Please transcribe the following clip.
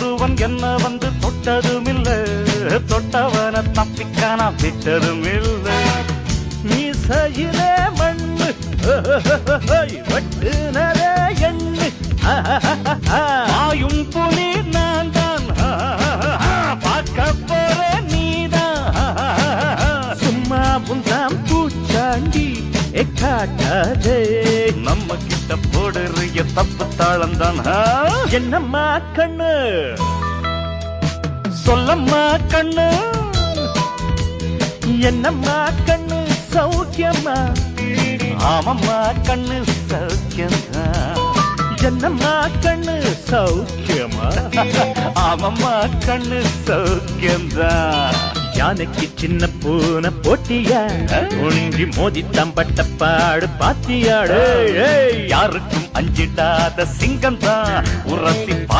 ஒருவன் என்ன வந்து தொட்டதும் இல்ல தொட்டவன தப்பிக்கான விட்டதும் நீ மீசையிலே மண்ணு வெட்டுனரே எண்ணு ஆயும் புலி நான் தான் பார்க்க போற நீதான் சும்மா புந்தாம் பூச்சாண்டி எக்காட்டாதே. நம்ம கிட்ட போடுற போடுறிய தப்பு தாளம் தான் என்னம்மா கண்ணு? சொல்லம்மா கண்ணு. என்னம்மா கண்ணு? சௌக்கியம்மா. ஆமம்மா கண்ணு சௌக்கியம்மா என்னம்மா கண்ணு? சௌக்கியமா ஆமம்மா கண்ணு சௌக்கியம்தான். யானைக்கு சின்ன பூனை போட்டியா. ஒன்றி மோதி தம்பட்ட பாடு பாத்தியாடு. யாருக்கும் அஞ்சிடாத சிங்கம் தான் உரசி